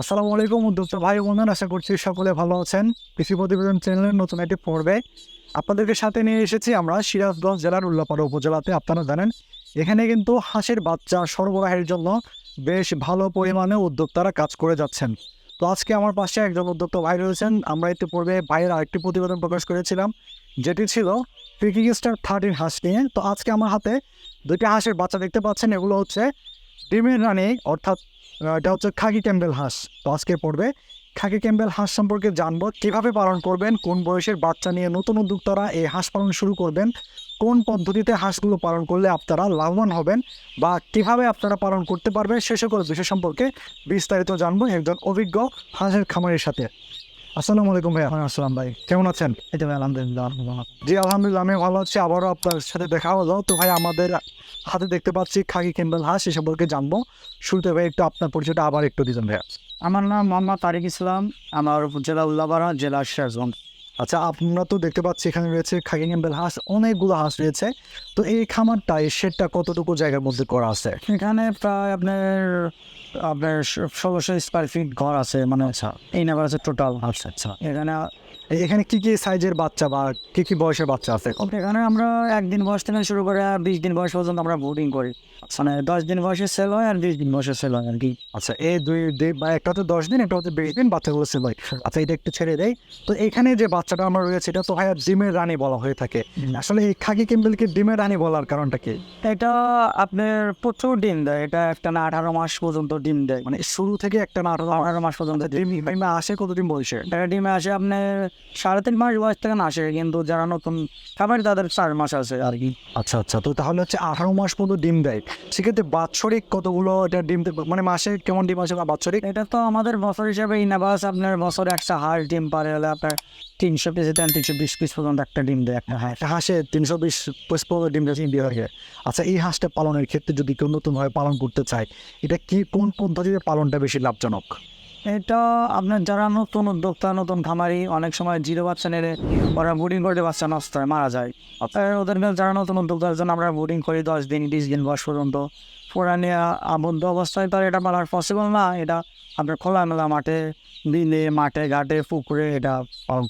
আসসালামু আলাইকুম উদ্যোক্তা ভাই বোনেন আশা করছি সকলে ভালো আছেন। কৃষি প্রতিবেদন চ্যানেলের নতুন একটি পর্বে আপনাদেরকে সাথে নিয়ে এসেছি আমরা সিরাজগঞ্জ জেলার উল্লাপাড়া উপজেলাতে, আপনারা জানেন। এখানে কিন্তু হাঁসের বাচ্চা সরবরাহের জন্য বেশ ভালো পরিমাণে উদ্যোক্তারা কাজ করে যাচ্ছেন। তো আজকে আমার পাশে একজন উদ্যোক্তা ভাই রয়েছেন। আমরা ইতিপূর্বে ভাইয়ের আরেকটি প্রতিবেদন প্রকাশ করেছিলাম, যেটি ছিল পিকিং স্টার থার্টিন হাঁস নিয়ে। তো আজকে আমার হাতে দুটি হাঁসের বাচ্চা দেখতে পাচ্ছেন। এগুলো হচ্ছে ডিমের রানী, অর্থাৎ এটা হচ্ছে খাকি ক্যাম্বেল হাঁস। তো আজকে পড়বে খাকি ক্যাম্বেল হাঁস সম্পর্কে জানব, কীভাবে পালন করবেন, কোন বয়সের বাচ্চা নিয়ে নতুন উদ্যোক্তারা এই হাঁস পালন শুরু করবেন, কোন পদ্ধতিতে হাঁসগুলো পালন করলে আপনারা লাভবান হবেন, বা কীভাবে আপনারা পালন করতে পারবেন, সে সকল বিষয় সম্পর্কে বিস্তারিত জানব একজন অভিজ্ঞ হাঁসের খামারের সাথে। আসসালামু আলাইকুম ভাইয়া আসসালাম ভাই। কেমন আছেন? এই তো ভাই আলহামদুলিল্লাহ জি আলহামদুলিল্লাহ আমি ভালো আছি। আবারও আপনার সাথে দেখা হলো। তো ভাই আমাদের হাতে দেখতে পাচ্ছি খাকি ক্যাম্বেল হাঁস সে সম্পর্কে জানব। শুরুতে ভাই একটু আপনার পরিচয়টা আবার একটু দিতেন ভাইয়া। আমার নাম মোহাম্মদ তারিক ইসলাম। আমার জেলা উল্লাবারা জেলা সিরাজগঞ্জ আচ্ছা আপনারা তো দেখতে পাচ্ছি এখানে রয়েছে খাকি এম্বেল হাঁস অনেকগুলো হাঁস রয়েছে। তো এই খামারটা এই শেডটা কতটুকু জায়গার মধ্যে করা আছে? এখানে প্রায় আপনার আপনার ষোলোশো স্কোয়ার ফিট ঘর আছে মানে আচ্ছা। এই নাম্বার আছে টোটাল আচ্ছা আচ্ছা। এখানে এখানে কি কি সাইজের বাচ্চা বা কি কি বয়সের বাচ্চা আছে এখন? এখানে আমরা একদিন বয়স থেকে শুরু করে বিশ দিন বয়স পর্যন্ত আমরা বোটিং করি। মানে দশ দিন বয়সে সেল হয় আর বিশ দিন বয়সে সেল হয় আর কি। আচ্ছা এই দুই বা একটা হচ্ছে দশ দিন একটা হচ্ছে বিশ দিন বাচ্চাগুলো সেল হয়। আচ্ছা এটা একটু ছেড়ে দেয় তো এখানে যে বাচ্চাটা আমার রয়েছে এটা তো ভাইয়া ডিমের রানী বলা হয়ে থাকে। আসলে এই খাকি ক্যাম্বেলকে ডিমের রানী বলার কারণটা কি? এটা আপনার প্রচুর ডিম দেয়। এটা একটা না আঠারো মাস পর্যন্ত ডিম দেয়। মানে শুরু থেকে একটা না আঠারো আঠারো মাস পর্যন্ত ডিম ডিম ডিমে আসে কতদিন বয়সে? একটা ডিমে আসে আপনার সাড়ে তিন মাস বয়স থেকে আসে কিন্তু যারা নতুন খাবার তাদের চার মাস আছে আর কি। আচ্ছা আচ্ছা তো তাহলে হচ্ছে আঠারো মাস পর্যন্ত ডিম দেয়। সেক্ষেত্রে বাৎসরিক কতগুলো এটা ডিম? মানে মাসে কেমন ডিম আসে বা বাৎসরিক? এটা তো আমাদের বছর হিসাবে ইনাবাস আপনার বছরে একটা হাঁস ডিম পারে হলে আপনার তিনশো পিস দেন তিনশো বিশ পিস পর্যন্ত একটা ডিম দেয় একটা একটা হাঁসে তিনশো বিশ পঁচিশ পনেরো ডিম দিয়ে দিয়ে হয়ে। আচ্ছা এই হাঁসটা পালনের ক্ষেত্রে যদি কেউ নতুনভাবে পালন করতে চায় এটা কি কোন পদ্ধতিতে পালনটা বেশি লাভজনক? এটা আপনার যারা নতুন উদ্যোক্তা, নতুন খামারি, অনেক সময় জিরো বাচ্চা নেড়ে ওরা বোর্ডিং করতে বাচ্চা নষ্ট হয়, মারা যায়। ওদের যারা নতুন উদ্যোক্তার জন্য আমরা বোর্ডিং করি দশ দিন, বিশ দিন বয়স পর্যন্ত। নিয়ে আবদ্ধ অবস্থায় তার এটা পালার পসিবল না। এটা আপনার খোলামেলা মাঠে বিলে মাঠে ঘাটে পুকুরে এটা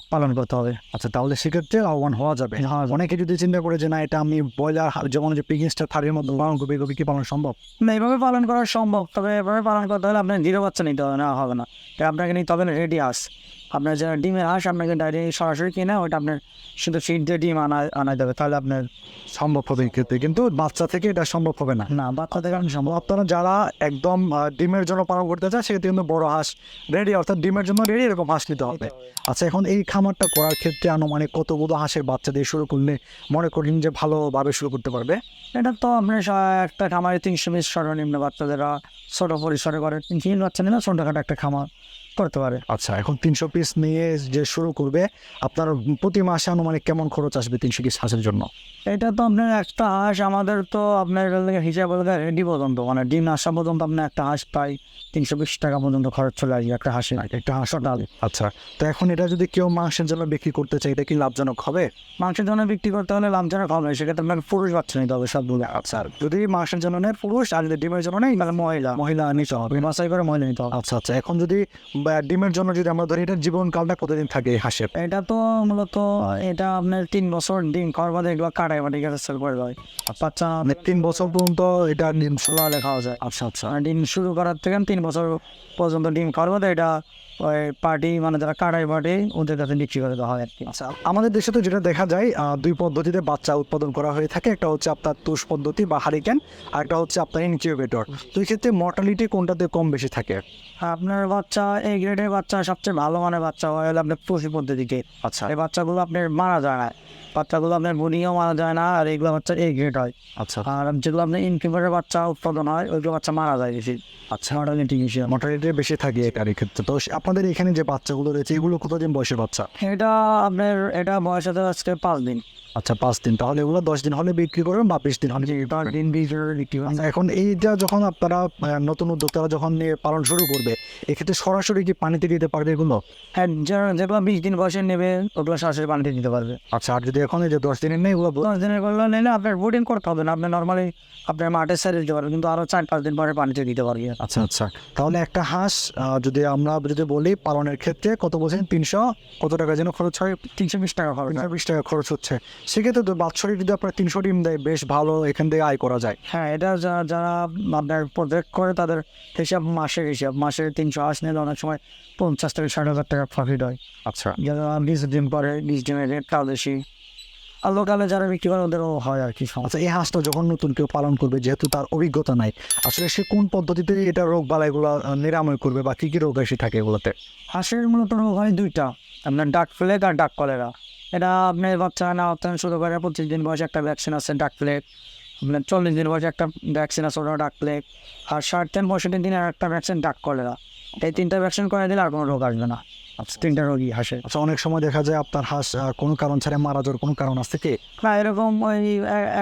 পালন- করতে হবে। আচ্ছা তাহলে সেক্ষেত্রে লাভবান হওয়া যাবে। হ্যাঁ, অনেকে যদি চিন্তা করে যে না এটা আমি ব্রয়লার যেমন যে পিগিংসটা থার্ডের মধ্যে পালন করবে এগুলো কি পালন সম্ভব? না এইভাবে পালন করা সম্ভব। তবে এভাবে পালন করতে হলে আপনার জিরো বাচ্চা নিতে হবে না হবে না। এটা আপনাকে নিতে হবে রেডি হাঁস আপনার যারা ডিমের হাঁস আপনাকে ডাইরেক্ট সরাসরি কিনে ওইটা আপনার শুধু ফিড দিয়ে ডিম আনা আনাই দেবে তাহলে আপনার সম্ভব হবে ক্ষেত্রে কিন্তু বাচ্চা থেকে এটা সম্ভব হবে না। না বাচ্চা থেকে সম্ভব আপনারা যারা একদম ডিমের জন্য পালন করতে চায় সেক্ষেত্রে কিন্তু বড় হাঁস রেডি অর্থাৎ ডিমের জন্য রেডি এরকম হাঁস নিতে হবে। আচ্ছা এখন এই খামারটা করার ক্ষেত্রে আনুমানিক কতগুলো হাঁসের বাচ্চা দিয়ে শুরু করলে মনে করেন যে ভালোভাবে শুরু করতে পারবে? এটা তো আপনার একটা খামারে তিনশো বিশ সর্বনিম্ন বাচ্চা যারা ছোটো পরিসরে করে তিনশো বাচ্চা নিলে ছোটোখাটো একটা খামার। করতে পারে। আচ্ছা এখন তিনশো পিস নিয়ে যে শুরু করবে আপনার প্রতি মাসে আনুমানিক কেমন খরচ আসবে তিনশো পিস হাঁসের জন্য? এটা তো আপনার একটা হাঁস আমাদের তো আপনার হিসাব রেডি পর্যন্ত মানে ডিম আসা পর্যন্ত আপনার একটা হাঁস পাই তিনশো বিশ টাকা পর্যন্ত খরচ চলে আসবে একটা হাঁসে একটা হাঁস। ডাল আচ্ছা তো এখন এটা যদি কেউ মাংসের জন্য বিক্রি করতে চাই এটা কি লাভজনক হবে? মাংসের জন্য বিক্রি করতে হলে লাভজনক হবে সেক্ষেত্রে আপনাকে পুরুষ বাচ্চা নিতে হবে সবগুলো। আচ্ছা যদি মাংসের জন্য নেয় পুরুষ আর যদি ডিমের জন্য নেয় তাহলে মহিলা। মহিলা নিতে হবে বাছাই করে মহিলা নিতে হবে। আচ্ছা আচ্ছা এখন যদি ডিমের জন্য যদি আমরা ধরি এটার জীবনকালটা কতদিন থাকে হাঁসের? এটা তো মূলত এটা আপনার তিন বছর ডিম খাওয়ার বাদে এগুলো বাটি গেছে সেল করে দেয় বাচ্চা মানে তিন বছর পর্যন্ত এটা ষোলো হলে খাওয়া যায়। আচ্ছা আচ্ছা। ডিম শুরু করার থেকে তিন বছর পর্যন্ত ডিম খাওয়ার বাদে এটা ওই পার্টি মানে যারা কাটাই পার্টি ওদের কাছে বিক্রি করে দেওয়া হয় আর কি। আচ্ছা আমাদের দেশে তো যেটা দেখা যায় দুই পদ্ধতিতে বাচ্চা উৎপাদন করা হয়ে থাকে। একটা হচ্ছে আপনার তুষ পদ্ধতি বা হারিকেন আর একটা হচ্ছে আপনার ইনকিউবেটর তো এই ক্ষেত্রে মর্টালিটি কোনটাতে কম বেশি থাকে? আপনার বাচ্চা এই গ্রেডের বাচ্চা সবচেয়ে ভালো মানের বাচ্চা হয় হলে আপনার পশু পদ্ধতিতে আচ্ছা। এই বাচ্চাগুলো আপনার মারা যায় না। বাচ্চাগুলো আপনার বুনিও মারা যায় না আর এগুলো বাচ্চা এই গ্রেড হয়। আচ্ছা। আর যেগুলো আপনার ইনকিউবেটর বাচ্চা উৎপাদন হয় ওইগুলো বাচ্চা মারা যায় বেশি। আচ্ছা। মর্টালিটি বেশি মর্টালিটি বেশি থাকে এটার এই ক্ষেত্রে। তো আপনাদের এখানে যে বাচ্চাগুলো রয়েছে এগুলো কতদিন বয়সের বাচ্চা? এটা আপনার এটা বয়স আছে আজকে পাঁচ দিন। আচ্ছা পাঁচ দিন। তাহলে এগুলো দশ দিন হলে বিক্রি করবেন বা বিশ দিন হলে। দিন বিক্রি আচ্ছা, এখন এইটা যখন আপনারা নতুন উদ্যোক্তারা যখন নিয়ে পালন শুরু করবে এক্ষেত্রে সরাসরি কি পানিতে দিতে পারবে এগুলো? হ্যাঁ যেগুলো বিশ দিন বয়সে নেবে ওগুলো সরাসরি পানিতে দিতে পারবে। আচ্ছা আর যদি এখন এই যে দশ দিনের নেই এগুলো ব- দশ দিনের করলে নিলে আপনার বোটিং করতে হবে না আপনি নর্মালি আপনার মাঠে সাইডে দিতে পারবেন কিন্তু আরও চার পাঁচ দিন পরে পানিতে দিতে পারবে। আচ্ছা আচ্ছা। তাহলে একটা হাঁস যদি আমরা যদি বলি পালনের ক্ষেত্রে কত বলছেন? তিনশো? কত টাকা যেন খরচ হয়? তিনশো বিশ টাকা খরচ তিনশো বিশ টাকা খরচ হচ্ছে। সেক্ষেত্রে তো বাৎসরিক যদি আপনার তিনশো ডিম দেয় বেশ ভালো এখান থেকে আয় করা যায়। হ্যাঁ এটা যারা যারা আপনার প্রজেক্ট করে তাদের হিসাব মাসের হিসাব। মাসে তিনশো হাঁস নিলে অনেক সময় পঞ্চাশ থেকে ষাট হাজার টাকা প্রফিট হয়। আচ্ছা। যারা বিশ ডিম পরে বিশ ডিমের রেটটাও বেশি আর লোকালে যারা বিক্রি করে ওদেরও হয় আর কি আচ্ছা এই হাঁসটা যখন নতুন কেউ পালন করবে যেহেতু তার অভিজ্ঞতা নাই আসলে সে কোন পদ্ধতিতে এটা রোগ বালাইগুলো নিরাময় করবে বা কি কি রোগ বেশি থাকে এগুলোতে? হাঁসের মূলত রোগ হয় দুইটা। আপনার ডাক ফ্লেক আর ডাক কলেরা। এটা আপনার বাচ্চা না অত্যন্ত শুরু করে পঁচিশ দিন বয়সে একটা ভ্যাকসিন আছে ডাক ফ্লেক। আপনার চল্লিশ দিন বয়সে একটা ভ্যাকসিন আছে ওটা ডাক ফ্লেক। আর ষাট দিন পঁয়ষট্টি দিনে আর একটা ভ্যাকসিন ডাক কলেরা। এই তিনটা ভ্যাকসিন করে দিলে আর কোনো রোগ আসবে না। তিনটা রোগী হাসে আচ্ছা অনেক সময় দেখা যায় আপনার হাঁস কোনো কারণ ছাড়া মারা যাওয়ার কোনো কারণ আছে কি? না এরকম ওই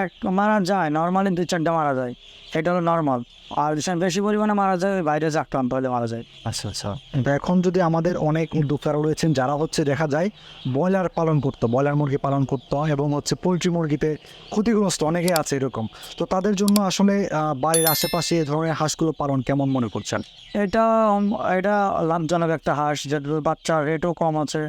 এক মারা যায় নর্মালি দুই চারটা মারা যায়। এটা হলো নর্মাল আর যেসব বেশি পরিমাণে মারা যায় ওই ভাইরাস আক্রান্ত হলে মারা যায়। আচ্ছা আচ্ছা। এখন যদি আমাদের অনেক উদ্যোক্তারা রয়েছেন যারা হচ্ছে দেখা যায় ব্রয়লার পালন করতো ব্রয়লার মুরগি পালন করতো এবং হচ্ছে পোলট্রি মুরগিতে ক্ষতিগ্রস্ত অনেকে আছে এরকম। তো তাদের জন্য আসলে বাড়ির আশেপাশে এই ধরনের হাঁসগুলো পালন কেমন মনে করছেন? এটা এটা লাভজনক একটা হাঁস যেটা বাচ্চার রেটও কম আছে।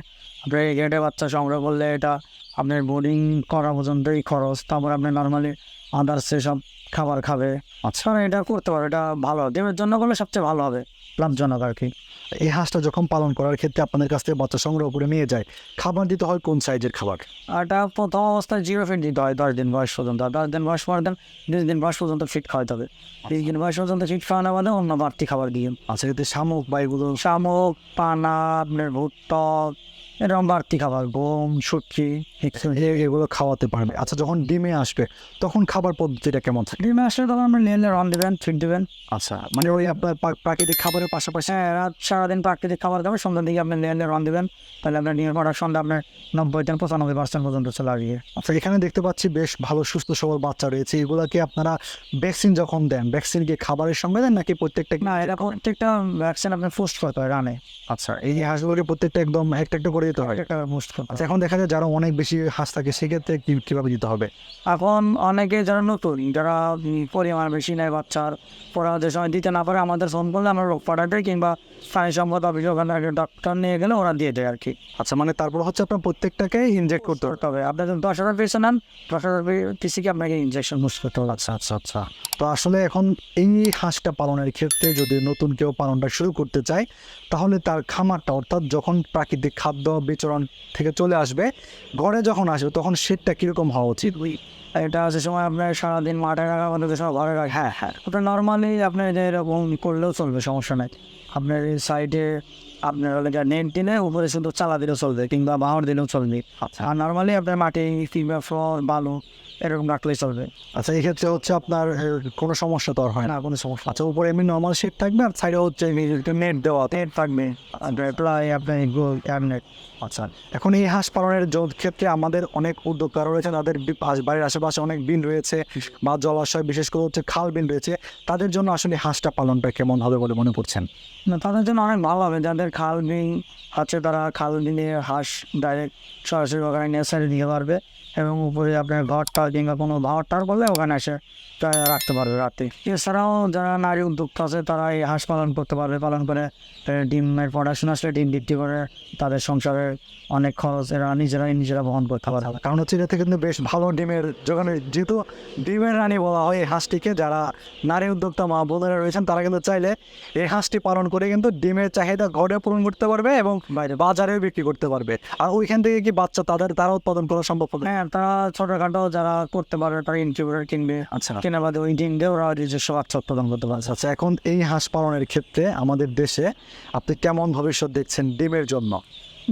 আপনার এই রেটে বাচ্চা সংগ্রহ করলে এটা আপনার বোর্ডিং করা পর্যন্তই খরচ। তারপর আপনি নর্মালি আদার্স সব খাবার খাবে। আচ্ছা এটা করতে পারো, এটা ভালো। দেবের জন্য করলে সবচেয়ে ভালো হবে। লাভজনক আর কি। এই হাঁসটা যখন পালন করার ক্ষেত্রে আপনাদের কাছ থেকে বাচ্চা সংগ্রহ করে নিয়ে যায় খাবার দিতে হয় কোন সাইজের খাবার? এটা প্রথম অবস্থায় জিরো ফিট দিতে হয় দশ দিন বয়স পর্যন্ত। দশ দিন বয়স পর দেন বিশ দিন বয়স পর্যন্ত ফিট খাওয়াতে হবে। বিশ দিন বয়স পর্যন্ত ফিট খাওয়ানো বাদে অন্য বাড়তি খাবার দিয়ে। আচ্ছা এতে শামুক বা এগুলো শামুক পানা আপনার ভুট্টা এরকম বাড়তি খাবার গম এ- এগুলো খাওয়াতে পারবে। আচ্ছা যখন ডিমে আসবে তখন খাবার পদ্ধতিটা কেমন থাকে? ডিমে আসলে তখন আপনি নিয়ে রান দেবেন ফিট দেবেন। আচ্ছা মানে ওই আপনার প্রাকৃতিক খাবারের পাশাপাশি? হ্যাঁ রাত সারাদিন প্রাকৃতিক খাবার খাবেন সন্ধ্যার দিকে আপনি নিয়ে রান দেবেন। তাহলে আপনার ডিমের প্রোডাকশনটা আপনার নব্বই থেকে পঁচানব্বই পার্সেন্ট পর্যন্ত চলে আসবে। আচ্ছা এখানে দেখতে পাচ্ছি বেশ ভালো সুস্থ সবল বাচ্চা রয়েছে। এগুলাকে আপনারা ভ্যাকসিন যখন দেন ভ্যাকসিন কি খাবারের সঙ্গে দেন নাকি প্রত্যেকটা না এটা প্রত্যেকটা ভ্যাকসিন আপনি পোস্ট করতে হয় রানে। আচ্ছা এই হাঁসগুলোকে প্রত্যেকটা একদম একটা একটা করে দিতে হয় আচ্ছা এখন দেখা যায় যারা অনেক বেশি হাঁস থাকে সেক্ষেত্রে কীভাবে দিতে হবে? এখন অনেকে যারা নতুন যারা পরিমাণ বেশি নেয় বাচ্চার পড়া যে সময় দিতে না পারে আমাদের ফোন করলে আমরা রোগ পাঠাতে কিংবা স্থানীয় সম্পদ অফিসে ওখানে ডক্টর নিয়ে গেলে ওরা দিয়ে দেয় আর কি আচ্ছা মানে তারপর হচ্ছে আপনার প্রত্যেকটাকে ইনজেক্ট করতে হবে। আপনার যদি দশ হাজার পিসে নেন দশ হাজার পিসিকে আপনাকে ইনজেকশন মুস করতে হবে? আচ্ছা আচ্ছা আচ্ছা। তো আসলে এখন এই হাঁসটা পালনের ক্ষেত্রে যদি নতুন কেউ পালনটা শুরু করতে চায় তাহলে তার খামারটা অর্থাৎ যখন প্রাকৃতিক খাদ্য বিচরণ থেকে চলে আসবে। ঘরে যখন আসবে তখন শীতটা কীরকম হওয়া উচিত? ওই এটা সে সময় আপনার সারাদিন মাঠে রাখা আমাদের সব সময় ঘরে রাখা। হ্যাঁ হ্যাঁ। ওটা নর্মালি আপনার এরকম করলেও চলবে সমস্যা নাই। আপনার এই সাইডে আপনার হলে নেট দিলে উপরে শুধু চালা দিলেও চলবে কিংবা বাহর দিলেও চলবে। আচ্ছা। আর নর্মালি আপনার মাটি কিংবা ফ্লোর বালু এরকম রাখলেই চলবে। আচ্ছা এই ক্ষেত্রে হচ্ছে আপনার কোনো সমস্যা তো আর হয় না? কোনো সমস্যা। আচ্ছা উপরে এমনি নর্মাল শেড থাকবে আর সাইডে হচ্ছে নেট দেওয়া নেট থাকবে। প্রায় আপনার নেট আচ্ছা এখন এই হাঁস পালনের ক্ষেত্রে আমাদের অনেক উদ্যোক্তা রয়েছে তাদের বাড়ির আশেপাশে অনেক বিন রয়েছে বা জলাশয় বিশেষ করে হচ্ছে খাল বিন রয়েছে। তাদের জন্য আসলে হাঁসটা পালনটা কেমন হবে বলে মনে করছেন? না তাদের জন্য অনেক ভালো হবে। যাদের খাল বিল আছে তারা খাল বিলে হাঁস ডাইরেক্ট সরাসরি ওখানে নেসারি দিতে পারবে। এবং উপরে আপনার ঘরটা কিংবা কোনো ভাওয়ারটার করলে ওখানে এসে তারা রাখতে পারবে রাতে এছাড়াও যারা নারী উদ্যোক্তা আছে তারা এই হাঁস পালন করতে পারবে পালন করে ডিমের প্রোডাকশন আসলে ডিম বিক্রি করে তাদের সংসারের অনেক খরচ এরা নিজেরাই নিজেরা বহন করতে পারবে। কারণ হচ্ছে এটাতে কিন্তু বেশ ভালো ডিমের যোগান যেহেতু ডিমের রানী বলা হয় এই হাঁসটিকে যারা নারী উদ্যোক্তা মা বোনেরা রয়েছেন তারা কিন্তু চাইলে এই হাঁসটি পালন করে কিন্তু ডিমের চাহিদা ঘরে পূরণ করতে পারবে এবং বাইরে। বাজারেও বিক্রি করতে পারবে। আর ওইখান থেকে কি বাচ্চা তাদের তারা উৎপাদন করা সম্ভব হবে? হ্যাঁ তারা ছোটোখাটো যারা করতে পারবে তারা ইনকিউবেটার কিনবে। আচ্ছা। কেনা বাদে ওই ডিম দিয়ে ওরা নিজস্ব বাচ্চা উৎপাদন করতে পারছে আচ্ছা এখন এই হাঁস পালনের ক্ষেত্রে আমাদের দেশে আপনি কেমন ভবিষ্যৎ দেখছেন ডিমের জন্য?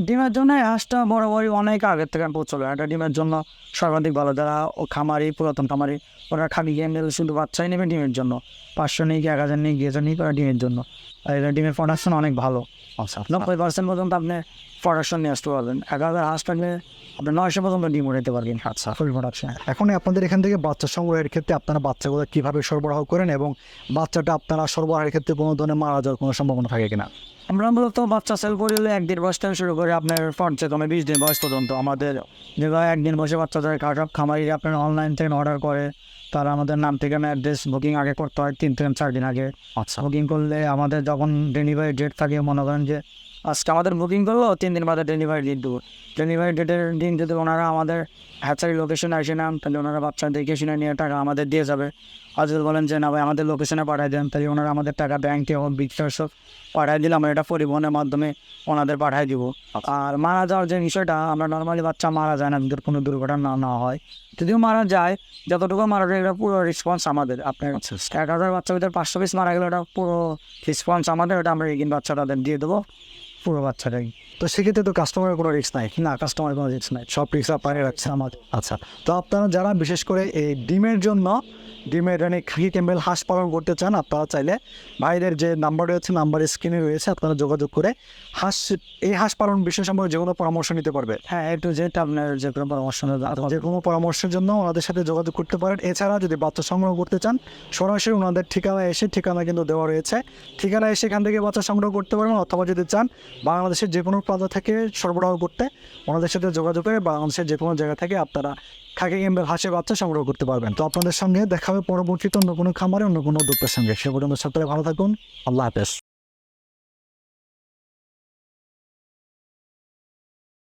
ডিমের জন্য হাঁসটা বরাবরই অনেক আগের থেকে পৌঁছলো এটা ডিমের জন্য সর্বাধিক ভালো যারা ও খামারি পুরাতন খামারি ওরা খালি গেম নিলে শুধু বাচ্চাই নেবে ডিমের জন্য। পাঁচশো নিয়ে কি এক হাজার নিয়ে গিয়ে নিয়ে ওরা ডিমের জন্য। আর এটা ডিমের প্রোডাকশন অনেক ভালো। আচ্ছা নব্বই পার্সেন্ট পর্যন্ত আপনি প্রোডাকশন নিয়ে আসতে পারবেন। এক হাজার হাঁস থাকলে আপনি নয়শো পর্যন্ত ডিম উঠাইতে পারবেন। আচ্ছা। ফুল প্রোডাকশন এখন আপনাদের এখান থেকে বাচ্চা সংগ্রহের ক্ষেত্রে আপনারা বাচ্চাগুলো কীভাবে সরবরাহ করেন এবং বাচ্চাটা আপনারা সরবরাহের ক্ষেত্রে কোনো ধরনের মারা যাওয়ার কোনো সম্ভাবনা থাকে কিনা? আমরা মূলত বাচ্চা সেল করলে একদিন বয়স থেকে শুরু করে আপনার পর্যায়ক্রমে বিশ দিন বয়স পর্যন্ত আমাদের যেভাবে একদিন বসে বাচ্চাদের কাটা খামারি আপনার অনলাইন থেকে অর্ডার করে তারা আমাদের নাম ঠিকানা অ্যাড্রেস বুকিং আগে করতে হয় তিন থেকে চার দিন আগে। আচ্ছা। বুকিং করলে আমাদের যখন ডেলিভারি ডেট থাকে মনে করেন যে আজকে আমাদের বুকিং করল তিন দিন বাদে ডেলিভারি ডেট দেবো। ডেলিভারি ডেটের দিন যদি ওনারা আমাদের হ্যাচারি লোকেশনে এসে নেন তাহলে ওনারা বাচ্চা দেখে শুনে নিয়ে টাকা আমাদের দিয়ে যাবে। আর যদি বলেন যে না ভাই আমাদের লোকেশনে পাঠিয়ে দেন। তাহলে ওনারা আমাদের টাকা ব্যাংকে এবং বিকাশ পাঠিয়ে দিলে আমরা এটা পরিবহনের মাধ্যমে ওনাদের পাঠিয়ে দিব। আর মারা যাওয়ার যে বিষয়টা আমরা নর্মালি বাচ্চা মারা যায় না যদি কোনো দুর্ঘটনা না না হয়। যদিও মারা যায় যতটুকু মারা যায় এটা পুরো রেসপন্স আমাদের। আপনার আচ্ছা এক হাজার বাচ্চা ভিতরে পাঁচশো পিস মারা গেলে ওটা পুরো রেসপন্স আমাদের ওটা আমরা এগিন বাচ্চা তাদের দিয়ে দেবো। পুরো বাচ্চাটাই। তো সেক্ষেত্রে তো কাস্টমারের কোনো রিস্ক নাই। না কাস্টমার কোনো রিস্ক নাই। সব রিক্স আপনারা রাখছেন আমাদের। আচ্ছা তো আপনারা যারা বিশেষ করে এই ডিমের জন্য ডিমের মানে খাকি ক্যাম্বেল হাঁস পালন করতে চান আপনারা চাইলে ভাইদের যে নাম্বার রয়েছে নাম্বার স্ক্রিনে রয়েছে আপনারা যোগাযোগ করে হাঁস এই হাঁস পালন বিষয় সম্পর্কে যে কোনো পরামর্শ নিতে পারবে। হ্যাঁ একটু যেটা আপনার যে কোনো পরামর্শ যে কোনো পরামর্শের জন্য ওনাদের সাথে যোগাযোগ করতে পারেন। এছাড়া যদি বাচ্চা সংগ্রহ করতে চান সরাসরি ওনাদের ঠিকানা এসে ঠিকানা কিন্তু দেওয়া রয়েছে। ঠিকানা এসে এখান থেকে বাচ্চা সংগ্রহ করতে পারবেন অথবা যদি চান বাংলাদেশের যে কোনো প্রান্ত থেকে সরবরাহ করতে, ওনাদের সাথে যোগাযোগ করে বাংলাদেশের যে কোনো জায়গা থেকে আপনারা খাকি কিংবা হাঁসের বাচ্চা সংগ্রহ করতে পারবেন। তো আপনাদের সঙ্গে দেখা হবে পরবর্তীতে অন্য কোনো খামারে, অন্য কোনো দুঃখের সঙ্গে। সে পর্যন্ত সকলে ভালো থাকুন। আল্লাহ হাফেজ।